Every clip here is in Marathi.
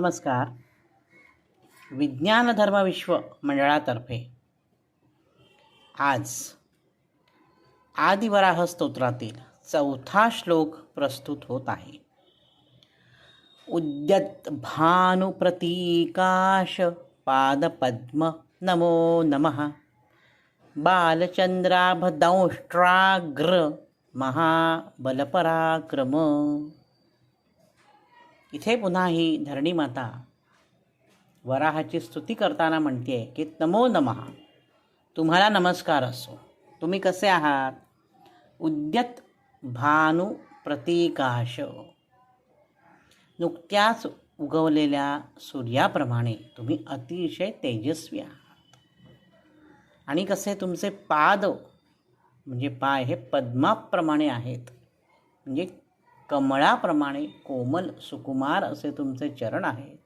नमस्कार. विज्ञान धर्मविश्व मंडळातर्फे आज आदिवराह स्तोत्रातील चौथा श्लोक प्रस्तुत होत आहे. उद्यत भानुप्रतीकाश पादपद्म नमो नमः. बालचंद्राभदंष्ट्राग्र महाबलपराक्रम. इथे पुन्हा ही धरणी माता वराहाची स्तुती करताना म्हणते की नमो नमः. तुम्हाला नमस्कार असो. तुम्ही कसे आहात? उद्यत भानु प्रतिकाश. नुकत्याच उगवलेल्या सूर्याप्रमाणे तुम्ही अतिशय तेजस्वी आहात. आणि कसे तुमचे पाद म्हणजे पाय हे पद्माप्रमाणे आहेत. म्हणजे कमळाप्रमाणे कोमल सुकुमार असे तुमचे चरण आहेत.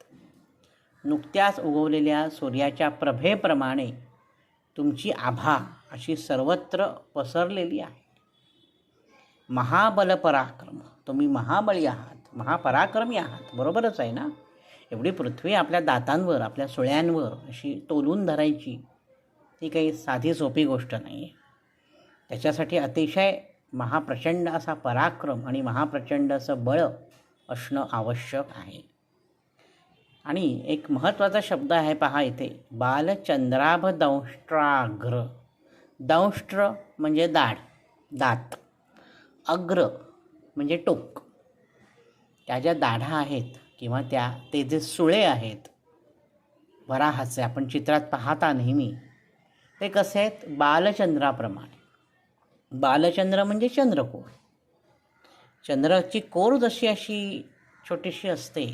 नुकत्याच उगवलेल्या सूर्याच्या प्रभेप्रमाणे तुमची आभा अशी सर्वत्र पसरलेली आहे. महाबल पराक्रम तुम्ही महाबळी आहात महापराक्रमी आहात बरोबरच आहे ना? एवढी पृथ्वी आपल्या दातांवर आपल्या सुळ्यांवर अशी तोलून धरायची ही काही साधी सोपी गोष्ट नाही आहे त्याच्यासाठी अतिशय महाप्रचंड असा पराक्रम आणि महाप्रचंड असं बळ असणं आवश्यक आहे. आणि एक महत्त्वाचा शब्द आहे पहा इथे बालचंद्राभ दंष्ट्राग्र दंष्ट्र म्हणजे दाढ दात. अग्र म्हणजे टोक. त्या ज्या दाढा आहेत किंवा त्या ते जे सुळे आहेत वराहाचे आपण चित्रात पाहता नेहमी ते कसे आहेत? बालचंद्राप्रमाणे. बालचंद्र म्हणजे चंद्रकोर. चंद्राची कोर जशी अशी छोटीशी असते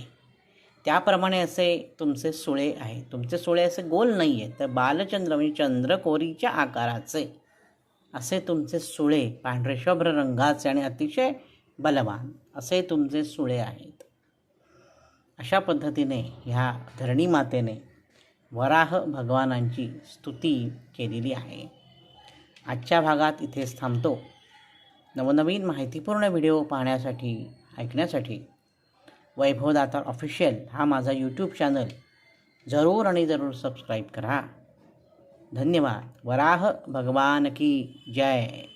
त्याप्रमाणे असे तुमचे सुळे आहे तुमचे सुळे असे गोल नाही आहेत तर बालचंद्र म्हणजे चंद्रकोरीच्या आकाराचे असे तुमचे सुळे पांढरे शुभ्र रंगाचे आणि अतिशय बलवान असे तुमचे सुळे आहेत. अशा पद्धतीने ह्या धरणी मातेने वराह भगवानांची स्तुती केलेली आहे. आजच्या भागात इथेच थांबतो. नवनवीन माहितीपूर्ण व्हिडिओ पाहण्यासाठी ऐकण्यासाठी वैभवदाता ऑफिशियल हा माझा यूट्यूब चॅनल जरूर आणि जरूर सबस्क्राईब करा. धन्यवाद. वराह भगवान की जय.